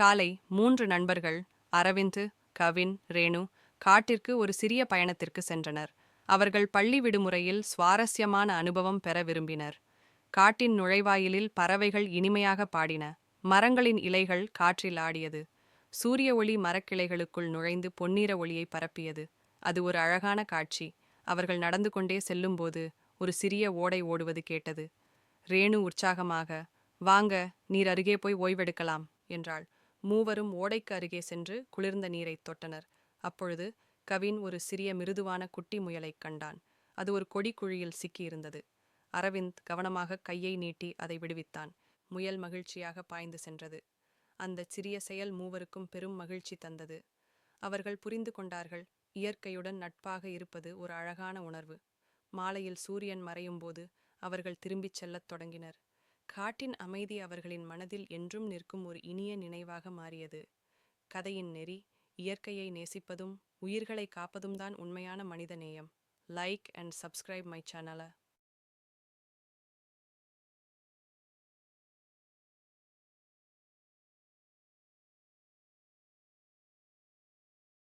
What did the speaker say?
காலை மூன்று நண்பர்கள் அரவிந்த் கவின் ரேணு காட்டிற்கு ஒரு சிறிய பயணத்திற்கு சென்றனர். அவர்கள் பள்ளி விடுமுறையில் சுவாரஸ்யமான அனுபவம் பெற விரும்பினர். காட்டின் நுழைவாயிலில் பறவைகள் இனிமையாக பாடின. மரங்களின் இலைகள் காற்றில் ஆடியது. சூரிய ஒளி மரக்கிளைகளுக்குள் நுழைந்து பொன்னிற ஒளியை பரப்பியது. அது ஒரு அழகான காட்சி. அவர்கள் நடந்து கொண்டே செல்லும்போது ஒரு சிறிய ஓடை ஓடுவது கேட்டது. ரேணு உற்சாகமாக வாங்க நீர் அருகே போய் ஓய்வெடுக்கலாம் என்றாள். மூவரும் ஓடைக்கு அருகே சென்று குளிர்ந்த நீரைத் தொட்டனர். அப்பொழுது கவின் ஒரு சிறிய மிருதுவான குட்டி முயலைக் கண்டான். அது ஒரு கொடி குழியில் சிக்கியிருந்தது. அரவிந்த் கவனமாக கையை நீட்டி அதை விடுவித்தான். முயல் மகிழ்ச்சியாக பாய்ந்து சென்றது. அந்த சிறிய செயல் மூவருக்கும் பெரும் மகிழ்ச்சி தந்தது. அவர்கள் புரிந்து கொண்டார்கள் இயற்கையுடன் நட்பாக இருப்பது ஒரு அழகான உணர்வு. மாலையில் சூரியன் மறையும்போது அவர்கள் திரும்பிச் செல்லத் தொடங்கினர். காட்டின் அமைதி அவர்களின் மனதில் என்றும் நிற்கும் ஒரு இனிய நினைவாக மாறியது. கதையின் நெறி இயற்கையை நேசிப்பதும் உயிர்களை காப்பதும் தான் உண்மையான மனித நேயம் லைக் அண்ட் சப்ஸ்கிரைப் மை சேனலை